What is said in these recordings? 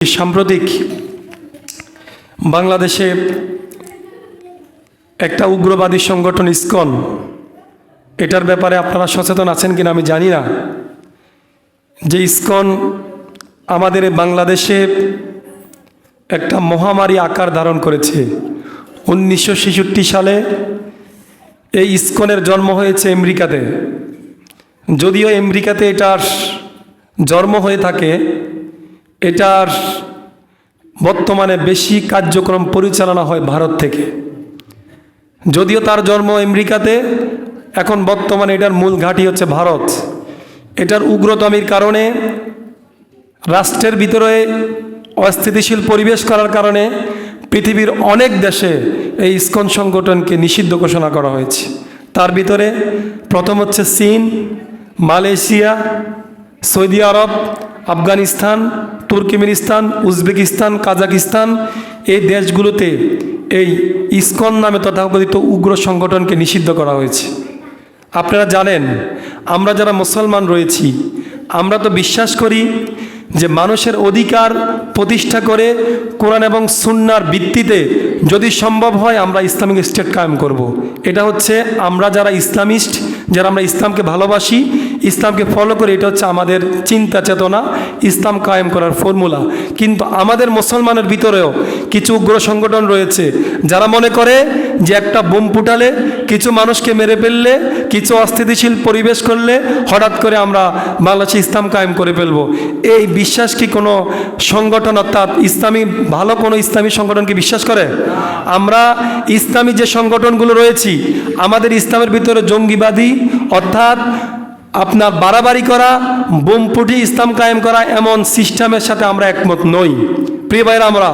সাম্প্রতিক বাংলাদেশে একটা উগ্রবাদী সংগঠন, ইসকন, এটার ব্যাপারে আপনারা সচেতন আছেন কিনা আমি জানি না। যে ইসকন আমাদের বাংলাদেশে একটা মহামারী আকার ধারণ করেছে। উনিশশো ছেষট্টি সালে এই ইসকনের জন্ম হয়েছে আমেরিকাতে। যদিও আমেরিকাতে এটার জন্ম হয়ে থাকে এটার বর্তমানে বেশি কার্যক্রম পরিচালনা হয় ভারত থেকে। যদিও তার জন্ম আমেরিকাতে, এখন বর্তমানে এটার মূল ঘাঁটি হচ্ছে ভারত। এটার উগ্রতমির কারণে, রাষ্ট্রের ভিতরে অস্থিতিশীল পরিবেশ করার কারণে পৃথিবীর অনেক দেশে এই ইস্কন সংগঠনকে নিষিদ্ধ ঘোষণা করা হয়েছে। তার ভিতরে প্রথম হচ্ছে চীন, মালয়েশিয়া, সৌদি আরব, আফগানিস্তান তুর্কমেনিস্তান, উজবেকিস্তান, কাজাকিস্তান এই দেশগুলোতে এই ইসকন নামে তথাকথিত উগ্র সংগঠনকে নিষিদ্ধ করা হয়েছে আপনারা জানেন, আমরা যারা মুসলমান রয়েছি, আমরা তো বিশ্বাস করি যে মানুষের অধিকার প্রতিষ্ঠা করে কোরআন এবং সুন্নার ভিত্তিতে যদি সম্ভব হয় আমরা ইসলামিক স্টেট কায়েম করব। এটা হচ্ছে আমরা যারা ইসলামিস্ট, যারা আমরা ইসলামকে ভালোবাসি ইসলামকে ফলো করে, এটা হচ্ছে আমাদের চিন্তা চেতনা, ইসলাম কায়েম করার ফর্মুলা কিন্তু আমাদের মুসলমানের ভিতরেও কিছু উগ্র সংগঠন রয়েছে, যারা মনে করে যে একটা বোম ফুটালে, কিছু মানুষকে মেরে ফেললে, কিছু অস্থিতিশীল পরিবেশ করলে, হঠাৎ করে আমরা বাংলাদেশে ইসলাম কায়েম করে ফেলব। এই বিশ্বাস কি কোনো সংগঠন অর্থাৎ ইসলামী, ভালো কোনো ইসলামী সংগঠনকে বিশ্বাস করে? আমরা ইসলামী যে সংগঠনগুলো রয়েছি, আমাদের ইসলামের ভিতরে জঙ্গিবাদী অর্থাৎ আপনার বাড়াবাড়ি করা, বোমপুটি ইসলাম কায়েম করা এমন সিস্টেমের সাথে আমরা একমত নই। প্রিয় ভাইরা, আমরা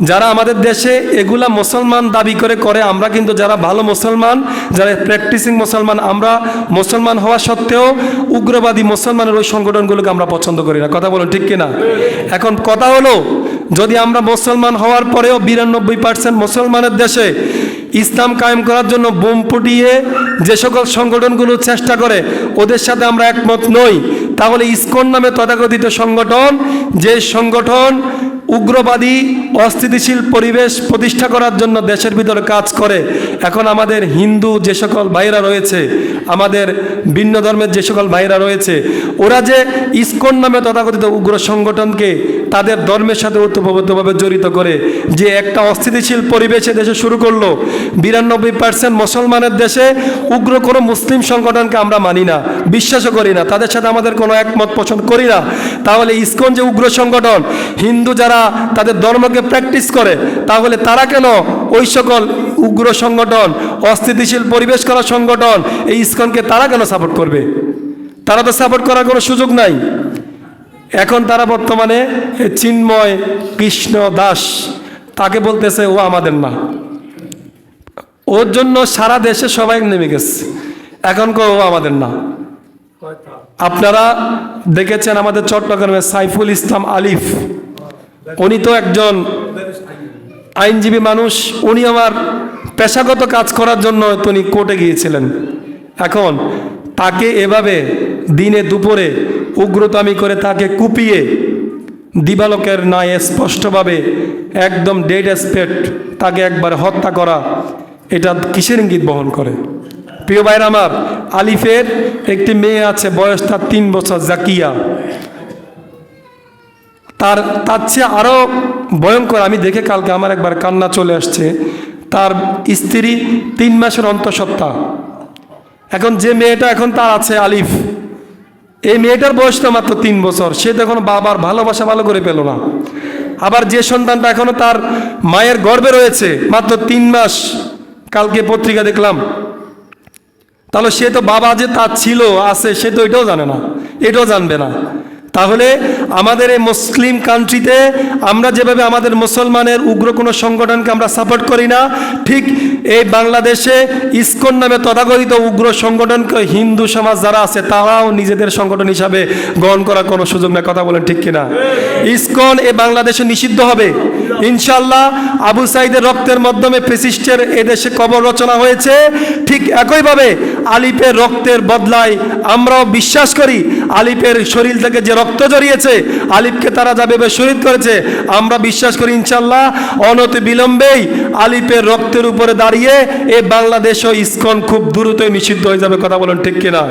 যারা আমাদের দেশে এগুলা মুসলমান দাবি করে করে আমরা কিন্তু যারা ভালো মুসলমান, যারা প্র্যাকটিসিং মুসলমান, আমরা মুসলমান হওয়া সত্ত্বেও উগ্রবাদী মুসলমানের ওই সংগঠনগুলোকে আমরা পছন্দ করি না। কথা বলুন ঠিক কিনা? এখন কথা হলো, যদি আমরা মুসলমান হওয়ার পরেও বিরানব্বই পার্সেন্ট মুসলমানের দেশে ইসলাম কায়েম করার জন্য বোম ফুটিয়ে যে সকল সংগঠনগুলো চেষ্টা করে, ওদের সাথে আমরা একমত নই। তাহলে ইসকন নামে তথাকথিত সংগঠন, যে সংগঠন উগ্রবাদী, অস্থিতিশীল পরিবেশ প্রতিষ্ঠা করার জন্য দেশের ভিতরে কাজ করে। এখন আমাদের হিন্দু যে সকল ভাইরা রয়েছে, আমাদের ভিন্ন ধর্মের যে সকল ভাইরা রয়েছে, ওরা যে ইস্কন নামে তথাকথিত উগ্র সংগঠনকে তাদের ধর্মের সাথে ওতপ্রোতভাবে জড়িত করে যে একটা অস্থিতিশীল পরিবেশে দেশে শুরু করল। বিরানব্বই পার্সেন্ট মুসলমানের দেশে উগ্র কোনো মুসলিম সংগঠনকে আমরা মানি না, বিশ্বাসও করি না, তাদের সাথে আমাদের কোনো একমত পছন্দ করি না। তাহলে ইসকন যে উগ্র সংগঠন, হিন্দু যারা তাদের ধর্মকে প্র্যাকটিস করে, তাহলে তারা কেন ওই সকল উগ্র সংগঠন, অস্থিতিশীল পরিবেশ করা সংগঠন, এই ইসকনকে তারা কেন সাপোর্ট করবে? তারা তো সাপোর্ট করার কোনো সুযোগ নাই। এখন তারা বর্তমানে চিন্ময় কৃষ্ণ দাস, তাকে বলতেছে, ও আমাদের না ওর জন্য সারা দেশে সবাই নেমে গেছে। এখন কেউ ও আমাদের না আপনারা দেখেছেন আমাদের চট্টগ্রামের সাইফুল ইসলাম আলিফ, উনি তো একজন আইনজীবী মানুষ, উনি আমার পেশাগত কাজ করার জন্য তিনি কোর্টে গিয়েছিলেন। এখন তাকে এভাবে দিনে দুপুরে উগ্রতামি করে তাকে কুপিয়ে দিবালকের ন্যায় স্পষ্টভাবে একদম ডেড স্পেট তাকে একবার হত্যা করা, এটা কিসের ইঙ্গিত বহন করে? প্রিয় ভাইয়ের আমার, আলিফের একটি মেয়ে আছে, বয়স তার তিন বছর, জাকিয়া। তার তার চেয়ে আরও ভয়ঙ্কর, আমি দেখে কালকে আমার একবার কান্না চলে আসছে, তার স্ত্রী তিন মাসের অন্তঃসত্ত্বা। এখন যে মেয়েটা এখন তার আছে, আলিফ এই মেয়েটার বয়স তো মাত্র তিন বছর। সে তো এখন বাবার ভালোবাসা ভালো করে পেল না। আবার যে সন্তানটা এখনও তার মায়ের গর্বে রয়েছে, মাত্র তিন মাস কালকে পত্রিকা দেখলাম। তাহলে সে তো বাবা যে তার ছিল, আছে, সে তো এটাও জানে না, এটাও জানবে না। তাহলে আমাদের এই মুসলিম কান্ট্রিতে আমরা যেভাবে আমাদের মুসলমানের উগ্র কোনো সংগঠনকে আমরা সাপোর্ট করি না, ঠিক এই বাংলাদেশে ইসকন নামে তথাকথিত উগ্র সংগঠনকে হিন্দু সমাজ যারা আছে তারাও নিজেদের সংগঠন হিসাবে গ্রহণ করার কোনো সুযোগ নেই, কথা বলেন ঠিক কিনা? ইসকন এ বাংলাদেশে নিষিদ্ধ হবে। ইনশাল্লাহ আবু সাইদের রক্তের মাধ্যমে ফেসিস্টের এদেশে কবর রচনা হয়েছে। ঠিক একইভাবে আলিপের রক্তের বদলায় আমরাও বিশ্বাস করি আলিপের শরীর থেকে যে রক্ত রক্ত জড়িয়েছে, আলিফকে তারা যাবে শহীদ করেছে, আমরা বিশ্বাস করি ইনশাল্লাহ অনতি বিলম্বেই আলিফের রক্তের উপরে দাঁড়িয়ে এ বাংলাদেশ ও ইস্কন খুব দ্রুতই নিষিদ্ধ হয়ে যাবে, কথা বলেন ঠিক কিনা?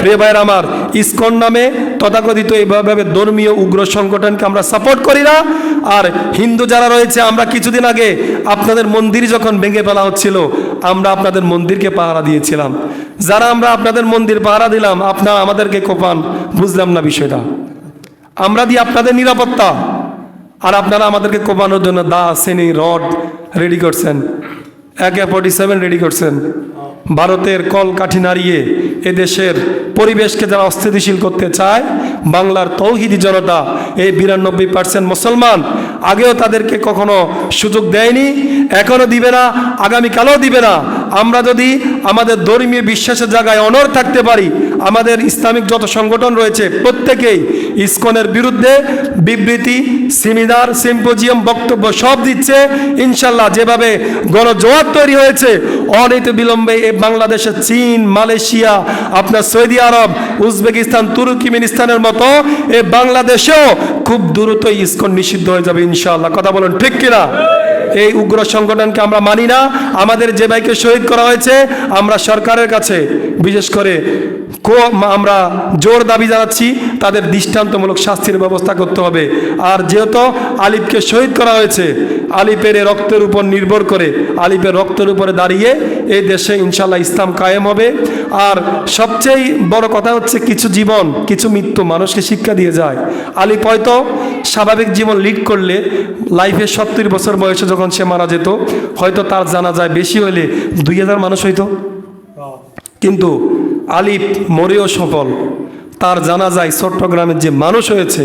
প্রিয় ভাইয়ের আমার, ইস্কন নামে তথাকথিত এইভাবে ধর্মীয় উগ্র সংগঠনকে আমরা সাপোর্ট করি না। আর হিন্দু যারা রয়েছে, আমরা কিছুদিন আগে আপনাদের মন্দির যখন ভেঙে ফেলা হচ্ছিল আমরা আপনাদের মন্দিরকে পাহারা দিয়েছিলাম। যারা আমরা আপনাদের মন্দির পাহারা দিলাম, আপনারা আমাদেরকে কোপান। বুঝলাম না বিষয়টা। আমরা দিই আপনাদের নিরাপত্তা। আর আপনারা আমাদেরকে কোপানোর জন্য দা সেনি রড রেডি করছেন। একে ফর্টি সেভেন রেডি করছেন। ভারতের কল কাঠি নাড়িয়ে এদেশের পরিবেশকে যারা অস্থিতিশীল করতে চায়, বাংলার তৌহিদি জনতা, এই বিরানব্বই পার্সেন্ট মুসলমান আগেও তাদেরকে কখনো সুযোগ দেয়নি এখনও দিবে না, আগামীকালও দিবে না। আমরা যদি আমাদের ধর্মীয় বিশ্বাসের জায়গায় অনর থাকতে পারি, আমাদের ইসলামিক যত সংগঠন রয়েছে প্রত্যেকেই ইসকনের বিরুদ্ধে বিবৃতি, সেমিনার, সিম্পোজিয়াম, বক্তব্য সব দিচ্ছে। ইনশাল্লাহ যেভাবে গণজোয়ার তৈরি হয়েছে অনিত বিলম্বে বাংলাদেশে চীন, মালয়েশিয়া, আপনার সৌদি আরব, উজবেকিস্তান তুর্কিমিনিস্তানের মতো এ বাংলাদেশেও খুব দ্রুত ইসকন নিষিদ্ধ হয়ে যাবে ইনশাল্লাহ। কথা বলুন, ঠিক কিনা? এই উগ্র সংগঠনকে আমরা মানি না। আমাদের যে ভাইকে শহীদ করা হয়েছে, আমরা সরকারের কাছে, বিশেষ করে আমরা জোর দাবি জানাচ্ছি, তাদের দৃষ্টান্তমূলক শাস্তির ব্যবস্থা করতে হবে। আর যেহেতু আলিফকে শহীদ করা হয়েছে আলিফের এই রক্তের উপর নির্ভর করে আলিফের রক্তের উপরে দাঁড়িয়ে এই দেশে ইনশাল্লাহ ইসলাম কায়েম হবে। আর সবচেয়ে বড় কথা হচ্ছে কিছু জীবন, কিছু মৃত্যু মানুষকে শিক্ষা দিয়ে যায়। আলিফ হয়তো স্বাভাবিক জীবন লিড করলে লাইফে সত্তর বছর বয়সে যখন সে মারা যেত, হয়তো তার জানা যায় বেশি হলে দুই হাজার মানুষ হইতো। কিন্তু আলিফ মরেও সফল। তার জানা যায় চট্টগ্রামের যে মানুষ হয়েছে,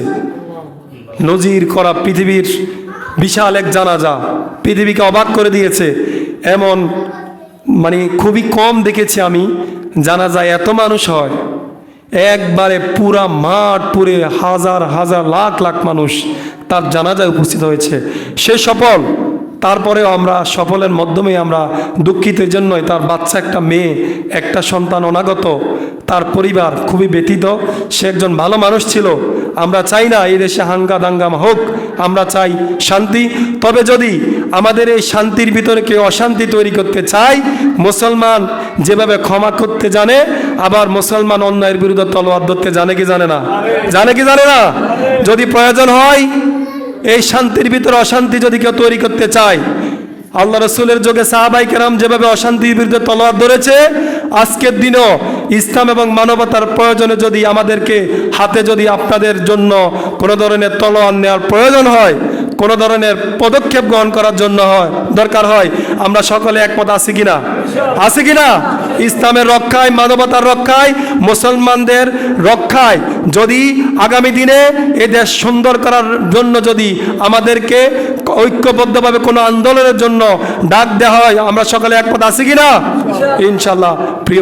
নজির করা পৃথিবীর বিশাল এক জানাজা পৃথিবীকে অবাক করে দিয়েছে। এমন মানে খুবই কম দেখেছি আমি জানা যায় এত মানুষ হয়। একবারে পুরা মাঠ পুরে হাজার হাজার, লাখ লাখ মানুষ তার জানাজায় উপস্থিত হয়েছে। সে সফল, তারপরেও আমরা সফলের মাধ্যমে আমরা দুঃখিতের জন্যই তার বাচ্চা একটা মেয়ে, একটা সন্তান অনাগত, তার পরিবার খুবই ব্যতীত, সে একজন ভালো মানুষ ছিল। আমরা চাই না এই দেশে হাঙ্গা দাঙ্গাম হোক আমরা চাই শান্তি। তবে যদি আমাদের এই শান্তির ভিতরে কেউ অশান্তি তৈরি করতে চায়, মুসলমান যেভাবে ক্ষমা করতে জানে, আবার মুসলমান অন্যায়ের বিরুদ্ধে তলোয়ার ধরতে জানে কি জানে না? জানে কি জানে না? যদি প্রয়োজন হয়, এই শান্তির ভিতরে অশান্তি যদি কেউ তৈরি করতে চায়, আল্লাহ রসুলের যোগে সাহাবাই কেরাম যেভাবে অশান্তির বিরুদ্ধে তলোয়ার ধরেছে আজকের দিনও ইসলাম এবং মানবতার প্রয়োজনে যদি আমাদেরকে হাতে যদি আপনাদের জন্য কোনো ধরনের তলোয়ার নেওয়ার প্রয়োজন হয় কোনো ধরনের পদক্ষেপ গ্রহণ করার জন্য হয়, দরকার হয়। আমরা সকলে একমত, আছি কিনা? আছি কিনা? ইসলামের রক্ষায়, মানবতার রক্ষায়, মুসলমানদের রক্ষায়। যদি আগামী দিনে এ দেশ সুন্দর করার জন্য যদি আমাদেরকে ঐক্যবদ্ধভাবে কোনো আন্দোলনের জন্য ডাক দেওয়া হয়, আমরা সকলে একমত, আছি কিনা? ইনশাল্লাহ প্রিয়